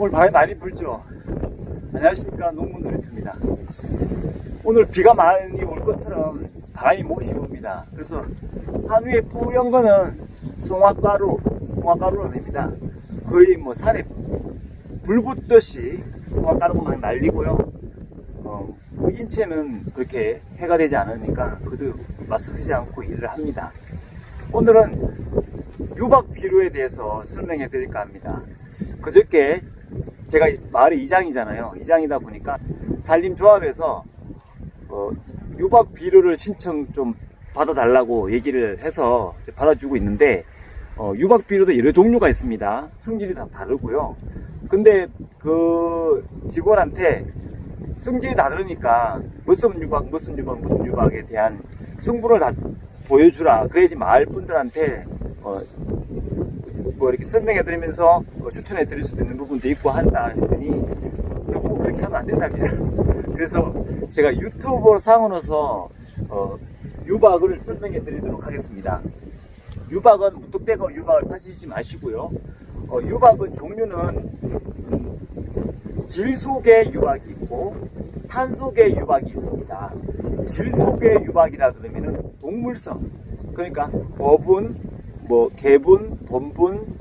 오늘 바람이 많이 불죠. 안녕하십니까 농문 놀이터입니다. 오늘 비가 많이 올 것처럼 바람이 몹시 붑니다. 그래서 산 위에 뿌연 거는 송화가루, 송화가루로 됩니다. 거의 뭐 산에 불 붙듯이 송화가루가 막 날리고요. 어, 뭐 인체는 그렇게 해가 되지 않으니까 그도 마스크 쓰지 않고 일을 합니다. 오늘은 유박 비료에 대해서 설명해 드릴까 합니다. 그저께 제가 마을의 이장이잖아요. 이장이다 보니까 산림조합에서 어, 유박 비료를 신청 좀 받아달라고 얘기를 해서 받아주고 있는데 어, 유박 비료도 여러 종류가 있습니다. 성질이 다 다르고요. 근데 그 직원한테 성질이 다르니까 무슨 유박, 무슨 유박, 무슨 유박에 대한 성분을 다 보여주라. 그래야지 마을 분들한테 어, 뭐 이렇게 설명해 드리면서 어, 추천해 드릴 수도 있는 부분도 있고 한다 했더니 저보고 그렇게 하면 안 된답니다. 그래서 제가 유튜버 상으로서 어, 유박을 설명해 드리도록 하겠습니다. 유박은 무뚝대고 유박을 사시지 마시고요. 어, 유박은 종류는 음, 질 속에 유박이 있고 탄 속에 유박이 있습니다. 질 속에 유박이라 그러면은 동물성 그러니까 어분, 뭐 개분, 돈분,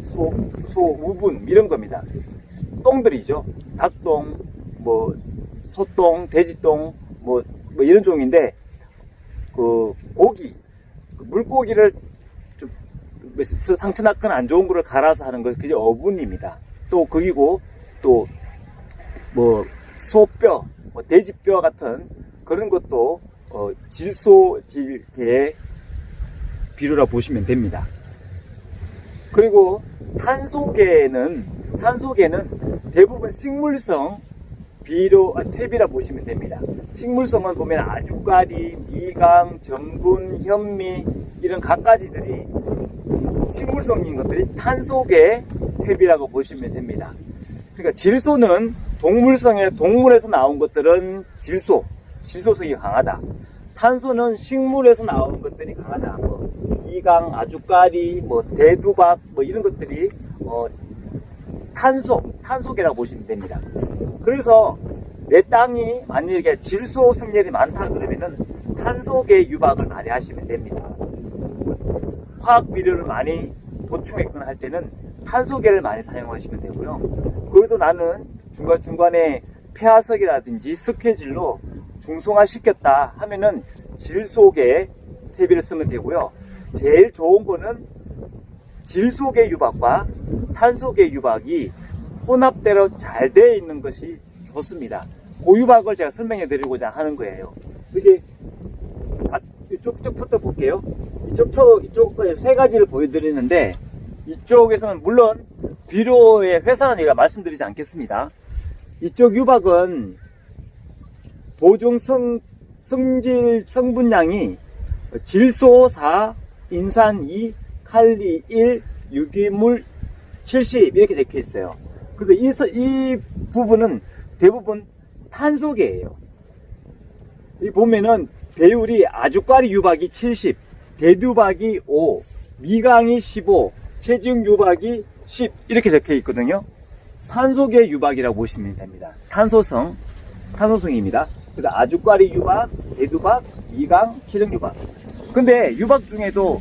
소, 소, 우분 이런 겁니다. 똥들이죠. 닭똥, 뭐 소똥, 돼지똥, 뭐, 뭐 이런 종인데 그 고기, 그 물고기를 좀 상처 났거나 안 좋은 거를 갈아서 하는 거 그게 어분입니다. 또 거기고 또 뭐 소뼈, 뭐 돼지뼈 같은 그런 것도 어, 질소 질계의 비료라 보시면 됩니다. 그리고 탄소계는 탄소계는 대부분 식물성 비료 아, 탭이라 보시면 됩니다. 식물성은 보면 아주까리, 미강, 전분, 현미 이런 갖가지들이 식물성인 것들이 탄소계 탭이라고 보시면 됩니다. 그러니까 질소는 동물성의 동물에서 나온 것들은 질소, 질소성이 강하다. 탄소는 식물에서 나온 것들이 강하다. 뭐 이강, 아주까리, 뭐 대두박, 뭐 이런 것들이 어, 탄소, 탄소계라고 보시면 됩니다. 그래서 내 땅이 만약에 질소 성질이 많다 그러면은 탄소계 유박을 많이 하시면 됩니다. 화학 비료를 많이 보충했거나 할 때는 탄소계를 많이 사용하시면 되고요. 그래도 나는 중간중간에 폐화석이라든지 석회질로 중성화 시켰다 하면은 질소계 퇴비를 쓰면 되고요. 제일 좋은 거는 질소계 유박과 탄소계 유박이 혼합대로 잘 되어 있는 것이 좋습니다. 고유박을 제가 설명해 드리고자 하는 거예요. 이게 자, 이쪽 쪽부터 볼게요. 이쪽 초 이쪽 세 가지를 보여드리는데 이쪽에서는 물론 비료의 회사는 제가 말씀드리지 않겠습니다. 이쪽 유박은 보존 성, 성질 성분량이 질소 4, 인산 2, 칼리 1, 유기물 70 이렇게 적혀 있어요. 그래서 이, 서- 이 부분은 대부분 탄소계예요. 이 보면은 배율이 아주까리 유박이 70, 대두박이 5, 미강이 15, 체중 유박이 10 이렇게 적혀 있거든요. 탄소계 유박이라고 보시면 됩니다. 탄소성, 탄소성입니다. 그래서 아주까리 유박, 대두박, 미강, 체중 유박. 근데 유박 중에도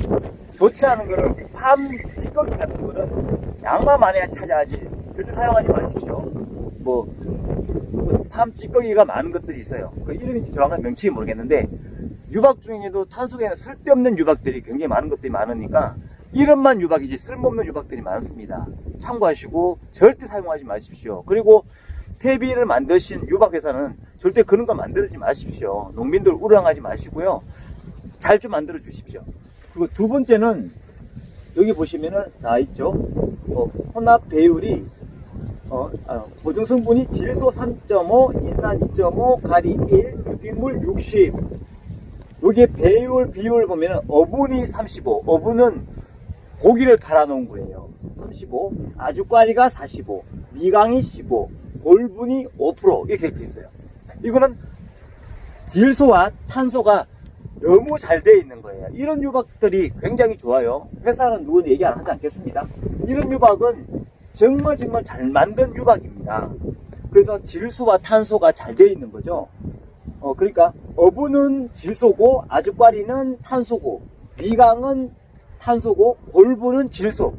좋지 않은 거는 팜 찌꺼기 같은 거는 양만 많이 찾아야지 절대 사용하지 마십시오. 뭐, 뭐, 팜 찌꺼기가 많은 것들이 있어요. 그 이름이 정확한 명칭이 모르겠는데 유박 중에도 탄소계는 쓸데없는 유박들이 굉장히 많은 것들이 많으니까 이름만 유박이지 쓸모없는 유박들이 많습니다. 참고하시고 절대 사용하지 마십시오. 그리고 퇴비를 만드신 유박 회사는 절대 그런 거 만들지 마십시오. 농민들 우려하지 마시고요. 잘 좀 만들어 주십시오. 그리고 두 번째는 여기 보시면은 다 있죠. 어, 혼합 배율이 어, 아, 보증 성분이 질소 3.5, 인산 2.5, 가리 1, 유기물 60. 여기 배율 비율 보면은 어분이 35. 어분은 고기를 갈아 놓은 거예요. 35. 아주까리가 45. 미강이 15. 골분이 5% 이렇게 적혀 있어요. 이거는 질소와 탄소가 너무 잘 되어 있는 거예요. 이런 유박들이 굉장히 좋아요. 회사는 누군 얘기 안 하지 않겠습니다. 이런 유박은 정말 정말 잘 만든 유박입니다. 그래서 질소와 탄소가 잘 되어 있는 거죠. 어, 그러니까 어부는 질소고 아주까리는 탄소고 미강은 탄소고 골부는 질소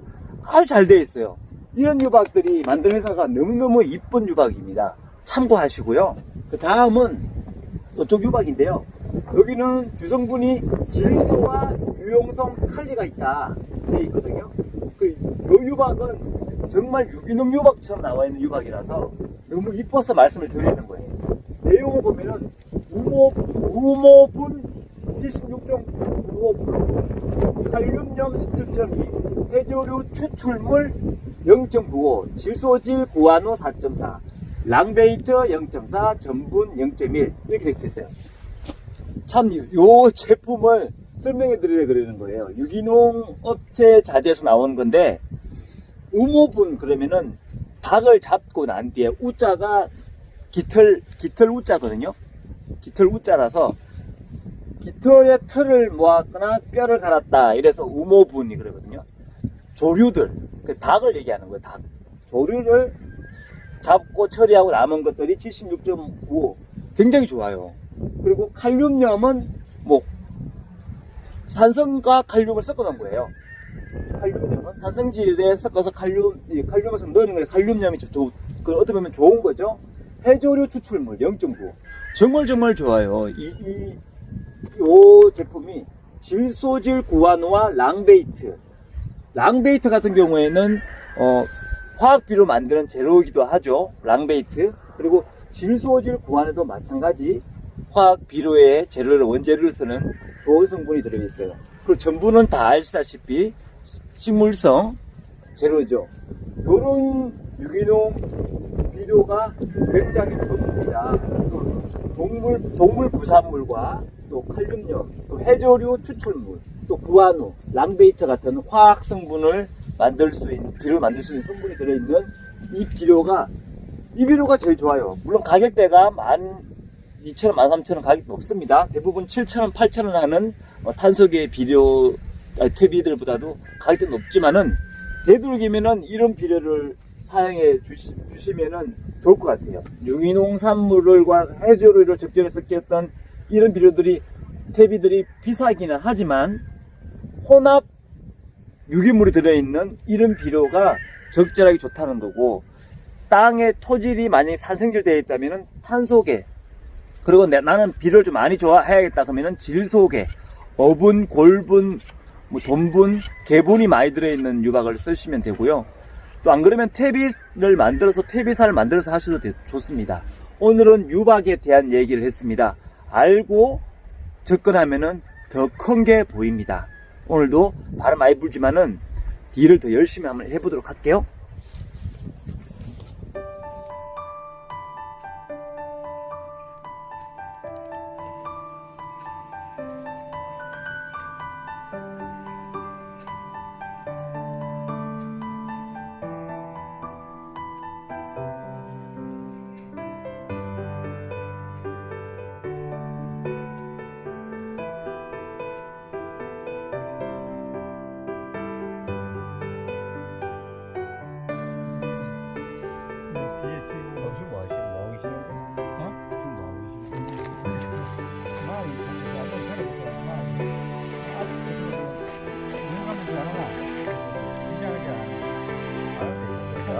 아주 잘 되어 있어요. 이런 유박들이 만든 회사가 너무너무 이쁜 유박입니다. 참고하시고요. 그 다음은 이쪽 유박인데요. 여기는 주성분이 질소와 유용성 칼리가 있다 되어 있거든요. 그요 유박은 정말 유기농 유박처럼 나와 있는 유박이라서 너무 이뻐서 말씀을 드리는 거예요. 내용을 보면은 우모 우모분 76.95%, 칼륨염 17.2, 해조류 추출물 0.95, 질소질 구안호 4.4, 랑베이트 0.4, 전분 0.1 이렇게 되어 있어요. 참, 요 제품을 설명해 드리려 그러는 거예요. 유기농 업체 자재에서 나오는 건데, 우모분 그러면은 닭을 잡고 난 뒤에 우자가 깃털, 깃털 우자거든요. 깃털 우자라서 깃털의 털을 모았거나 뼈를 갈았다. 이래서 우모분이 그러거든요. 조류들, 그 닭을 얘기하는 거예요, 닭. 조류를 잡고 처리하고 남은 것들이 76.95. 굉장히 좋아요. 그리고 칼륨염은 뭐 산성과 칼륨을 섞어 놓은 거예요. 칼륨염은 산성질에 섞어서 칼륨, 이 칼륨을 넣는 거예요. 칼륨염이 좀, 좋- 그 어떻게 보면 좋은 거죠. 해조류 추출물 0.9. 정말 정말 좋아요. 이, 이, 요 제품이 질소질 구안호와 랑베이트. 랑베이트 같은 경우에는, 어, 화학비로 만드는 재료이기도 하죠. 랑베이트. 그리고 질소질 구안에도 마찬가지 화학 비료의 재료를 원재료를 쓰는 좋은 성분이 들어있어요. 그리고 전부는 다 아시다시피 식물성 재료죠. 이런 유기농 비료가 굉장히 좋습니다. 그래서 동물 동물 부산물과 또 칼륨염, 또 해조류 추출물, 또 구안호, 랑베이트 같은 화학 성분을 만들 수 있는 비료를 만들 수 있는 성분이 들어있는 이 비료가 이 비료가 제일 좋아요. 물론 가격대가 만 2,000원, 13,000원 가격이 높습니다. 대부분 7,000원, 8,000원 하는 어, 탄소계 비료, 퇴비들보다도 가격대 높지만은 되도록이면은 이런 비료를 사용해 주시, 주시면은 좋을 것 같아요. 유기농산물과 해조류를 적절히 섞였던 이런 비료들이, 퇴비들이 비싸기는 하지만 혼합 유기물이 들어있는 이런 비료가 적절하게 좋다는 거고 땅의 토질이 만약에 산성질 되어 있다면 탄소계 그리고 내, 나는 비료를 좀 많이 좋아해야겠다 그러면은 질소계 어분, 골분, 뭐 돈분, 개분이 많이 들어있는 유박을 쓰시면 되고요. 또 안 그러면 퇴비를 만들어서 퇴비살을 만들어서 하셔도 되- 좋습니다. 오늘은 유박에 대한 얘기를 했습니다. 알고 접근하면은 더 큰 게 보입니다. 오늘도 바람 많이 불지만은 딜을 더 열심히 한번 해보도록 할게요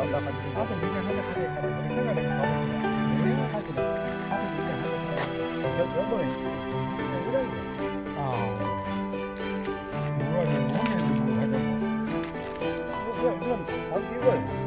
好几个人。